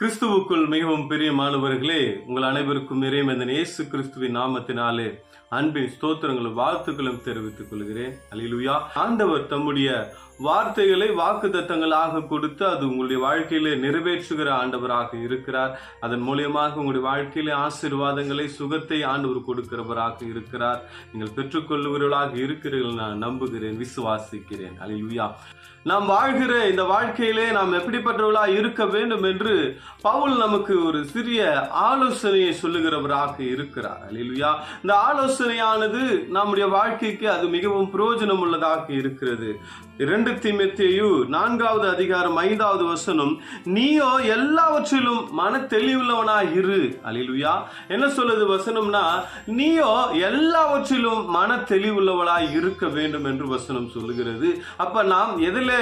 கிறிஸ்துவுக்குள் மிகவும் பெரிய மாணவர்களே உங்கள் அனைவருக்கும் இறைமந்தன் இயேசு கிறிஸ்துவின் நாமத்தினாலே அன்பின் ஸ்தோத்திரங்களும் வாழ்த்துக்களும் தெரிவித்துக் கொள்கிறேன். அலிலுயா ஆண்டவர் தம்முடைய வார்த்தைகளை வாக்கு தத்தங்களாக கொடுத்து அது உங்களுடைய வாழ்க்கையிலே நிறைவேற்றுகிற ஆண்டவராக இருக்கிறார். அதன் மூலியமாக உங்களுடைய வாழ்க்கையிலே ஆசீர்வாதங்களை சுகத்தை ஆண்டவர் கொடுக்கிறவராக இருக்கிறார். நீங்கள் பெற்றுக்கொள்ளுகிறவர்களாக இருக்கிறீர்கள் நான் நம்புகிறேன் விசுவாசிக்கிறேன். அல்லேலூயா நாம் வாழ்கிற இந்த வாழ்க்கையிலே நாம் எப்படிப்பட்டவர்களா இருக்க வேண்டும் என்று பவுல் நமக்கு ஒரு சிறிய ஆலோசனையை சொல்லுகிறவராக இருக்கிறார். அலிலுயா இந்த ஆலோசனையானது நம்முடைய வாழ்க்கைக்கு அது மிகவும் பிரயோஜனம் உள்ளதாக இருக்கிறது. இரண்டு இரண்டு திமெத்தேயு நான்காவது அதிகாரம் ஐந்தாவது வசனம் நீயோ எல்லாவற்றிலும் மன தெளிவுள்ளவனா இரு அலிலுயா என்ன சொல்லுது வசனம்னா நீயோ எல்லாவற்றிலும் மன தெளிவுள்ளவளாய் இருக்க வேண்டும் என்று வசனம் சொல்லுகிறது. அப்ப நாம் எதில்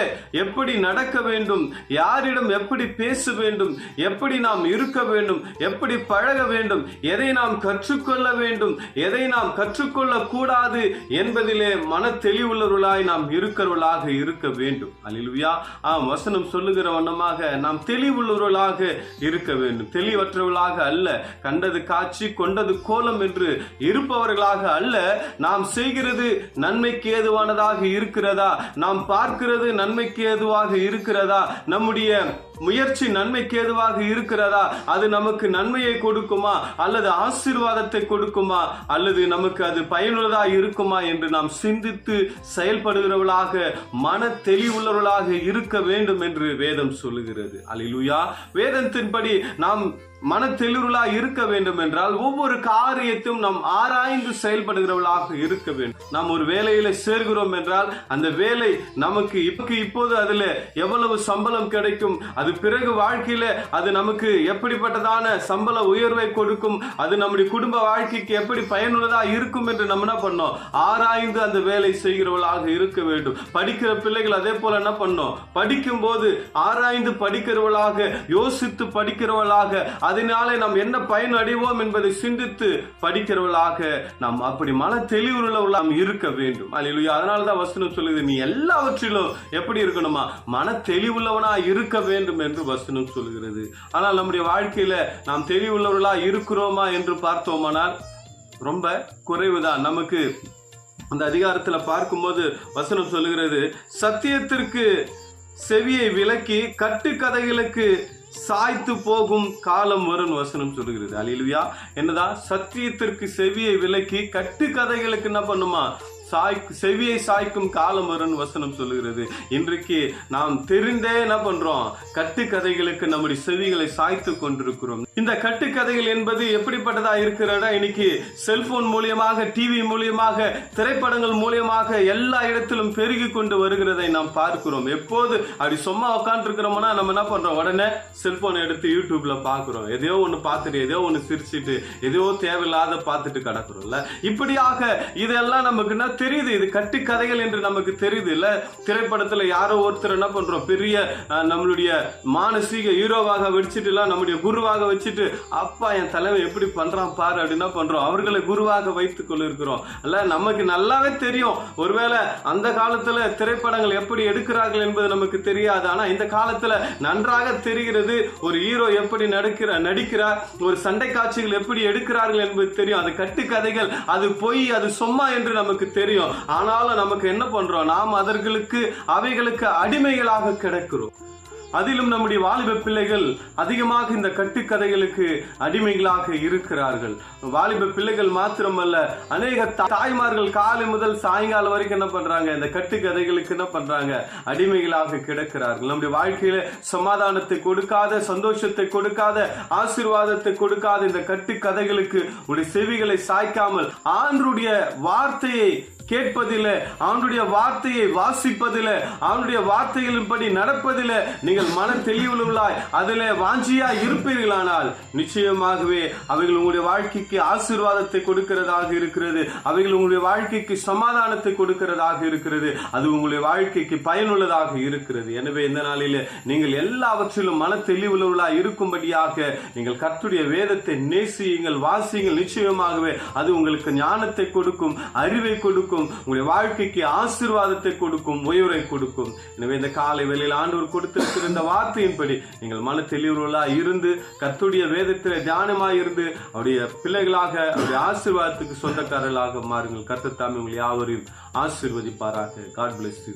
எப்படி நடக்க வேண்டும் யாரிடம் எப்படி பேச வேண்டும் எப்படி நாம் இருக்க வேண்டும் எப்படி பழக வேண்டும் எதை நாம் கற்றுக்கொள்ள வேண்டும் எதை நாம் கற்றுக்கொள்ள கூடாது என்பதிலே மன தெளிவுள்ளவர்களாய் நாம் இருக்கிறவர்களாக இருக்க வேண்டும். அல்லேலூயா ஆம் வசனம் சொல்லுகிற வண்ணமாக நாம் தெளிவுள்ளவர்களாக இருக்க வேண்டும். தெளிவற்றவர்களாக அல்ல கண்டது காட்சி கொண்டது கோலம் என்று இருப்பவர்களாக அல்ல. நாம் செய்கிறது நன்மைக்கு ஏதுவானதாக இருக்கிறதா? நாம் பார்க்கிறது நன்மைக்கு ஏதுவாக இருக்கிறதா? நம்முடைய முயற்சி நன்மைக்கு ஏதுவாக இருக்கிறதா? அது நமக்கு நன்மையை கொடுக்குமா? அல்லது ஆசீர்வாதத்தை கொடுக்குமா? அல்லது நமக்கு அது பயனுள்ளதா இருக்குமா என்று நாம் சிந்தித்து செயல்படுகிறவர்களாக மன தெளிவுள்ளவர்களாக இருக்க வேண்டும் என்று வேதம் சொல்லுகிறது. அலிலுயா வேதத்தின்படி நாம் மன தெளிவுகளா இருக்க வேண்டும் என்றால் ஒவ்வொரு காரியத்தையும் நாம் ஆராய்ந்து செயல்படுகிறவர்களாக இருக்க வேண்டும். நாம் ஒரு வேலையில சேர்கிறோம் என்றால் அந்த வேலை நமக்கு இப்ப இப்போது அதுல எவ்வளவு சம்பளம் கிடைக்கும் அது பிறகு வாழ்க்கையில அது நமக்கு எப்படிப்பட்டதான சம்பள உயர்வை கொடுக்கும் அது நம்முடைய குடும்ப வாழ்க்கைக்கு எப்படி பயனுள்ளதா இருக்கும் என்று நம்ம என்ன பண்ணோம்? ஆராய்ந்து அந்த வேலை செய்கிறவர்களாக இருக்க வேண்டும். படிக்கிற பிள்ளைகள் அதே போல என்ன பண்ணோம்? படிக்கும் போது ஆராய்ந்து படிக்கிறவர்களாக யோசித்து படிக்கிறவர்களாக அதனாலே நாம் என்ன பயன் அடைவோம் என்பதை சிந்தித்து படிக்கிறவர்களாக நாம் அப்படி மன தெளிவுள்ளவர்களாக நாம் இருக்க வேண்டும். அல்லேலூயா. அதனால தான் வசனம் சொல்லுது நீ எல்லாவற்றிலும் எப்படி இருக்கணுமா? மன தெளிவுள்ளவனா இருக்க வேண்டும் என்று வசனம் சொல்லுகிறது. ஆனால் நம்முடைய வாழ்க்கையில நாம் தெளிவுள்ளவர்களா இருக்கிறோமா என்று பார்த்தோமானால் ரொம்ப குறைவுதான். நமக்கு அந்த அதிகாரத்தில் பார்க்கும்போது வசனம் சொல்லுகிறது சத்தியத்திற்கு செவியை விலக்கி கட்டுக்கதைகளுக்கு சாய்த்து போகும் காலம் வரும் வசனம் சொல்லுகிறது. அலிலுயா என்னதான் சத்தியத்திற்கு செவியை விலக்கி கட்டுக்கதைகளுக்கு என்ன பண்ணுமா? சாய் செவியை சாய்க்கும் காலம் வரும் வசனம் சொல்லுகிறது. இன்றைக்கு நாம் தெரிந்தே என்ன பண்றோம்? கட்டுக்கதைகளுக்கு நம்முடைய செவிகளை சாய்த்து கொண்டிருக்கிறோம். இந்த கட்டுக்கதைகள் என்பது எப்படிப்பட்டதா இருக்கிறதா இன்னைக்கு செல்போன் மூலியமாக டிவி மூலியமாக திரைப்படங்கள் மூலியமாக எல்லா இடத்திலும் பெருகி கொண்டு வருகிறதை நாம் பார்க்கிறோம். எப்போது அப்படி சும்மா உட்காந்துருக்கிறோம்னா நம்ம என்ன பண்றோம்? உடனே செல்போன் எடுத்து யூடியூப்ல பாக்குறோம் எதையோ ஒன்று பார்த்துட்டு எதையோ ஒன்று சிரிச்சிட்டு எதையோ தேவையில்லாத பார்த்துட்டு கிடக்குறோம்ல. இப்படியாக இதெல்லாம் நமக்கு என்ன தெரியுது? இது கட்டுக்கதைகள் என்று நமக்கு தெரியுது இல்ல? திரைப்படத்துல யாரோ ஒருத்தர் என்ன பண்றோம்? பெரிய நம்மளுடைய மானசீக ஹீரோவாக வச்சுட்டு எல்லாம் நம்முடைய குருவாக வச்சு வச்சுட்டு அப்பா என் தலைவன் எப்படி பண்றான் பாரு அப்படின்னா பண்ணுறோம் அவர்களை குருவாக வைத்து கொள்ளிருக்கிறோம். அல்ல நமக்கு நல்லாவே தெரியும். ஒருவேளை அந்த காலத்தில் திரைப்படங்கள் எப்படி எடுக்கிறார்கள் என்பது நமக்கு தெரியாது. ஆனால் இந்த காலத்தில் நன்றாக தெரிகிறது ஒரு ஹீரோ எப்படி நடிக்கிற நடிக்கிறார் ஒரு சண்டை காட்சிகள் எப்படி எடுக்கிறார்கள் என்பது தெரியும். அது கட்டுக்கதைகள் அது பொய் அது சும்மா என்று நமக்கு தெரியும். ஆனாலும் நமக்கு என்ன பண்ணுறோம் நாம் அதற்கு அவைகளுக்கு அடிமைகளாக கிடக்கிறோம். அதிலும் நம்முடைய வாலிப பிள்ளைகள் அதிகமாக இந்த கட்டுக்கதைகளுக்கு அடிமைகளாக இருக்கிறார்கள். வாலிப பிள்ளைகள் மாத்திரமல்ல அநேக தா- தாய்மார்கள் காலை முதல் சாயங்காலம் வரைக்கும் என்ன பண்றாங்க? இந்த கட்டுக்கதைகளுக்கு என்ன பண்றாங்க? அடிமைகளாக கிடக்கிறார்கள். நம்முடைய வாழ்க்கையில சமாதானத்தை கொடுக்காத சந்தோஷத்தை கொடுக்காத ஆசீர்வாதத்தை கொடுக்காத இந்த கட்டுக்கதைகளுக்கு உடைய செவிகளை சாய்க்காமல் ஆண்டுடைய வார்த்தையை கேட்பதில் அவனுடைய வார்த்தையை வாசிப்பதில் அவனுடைய வார்த்தைகளின்படி நடப்பதில் நீங்கள் மன தெளிவுள்ளாய் அதில் வாஞ்சியா இருப்பீர்களானால் நிச்சயமாகவே அவைகள் உங்களுடைய வாழ்க்கைக்கு ஆசீர்வாதத்தை கொடுக்கிறதாக இருக்கிறது. அவைகள் உங்களுடைய வாழ்க்கைக்கு சமாதானத்தை கொடுக்கிறதாக இருக்கிறது. அது உங்களுடைய வாழ்க்கைக்கு பயனுள்ளதாக இருக்கிறது. எனவே இந்த நாளில் நீங்கள் எல்லாவற்றிலும் மன தெளிவுள்ளவர்களாய் இருக்கும்படியாக நீங்கள் கத்துடைய வேதத்தை நேசியுங்கள் வாசியுங்கள். நிச்சயமாகவே அது உங்களுக்கு ஞானத்தை கொடுக்கும் அறிவை கொடுக்கும். கொடுக்கும். உங்களுடைய வாழ்க்கைக்கு ஆசீர்வாதத்தை கொடுக்கும் உயரை கொடுக்கும். எனவே இந்த காலை வேளையில் ஆண்டவர் கொடுத்திருக்கிற இந்த வார்த்தையின்படி நீங்கள் மன தெளிவுகளா இருந்து கத்துடைய வேதத்தில் தியானமாக இருந்து அவருடைய பிள்ளைகளாக அவருடைய ஆசீர்வாதத்துக்கு சொந்தக்காரர்களாக மாறுங்கள். கர்த்தர் உங்களை யாவரையும் ஆசீர்வதிப்பாராக. God bless you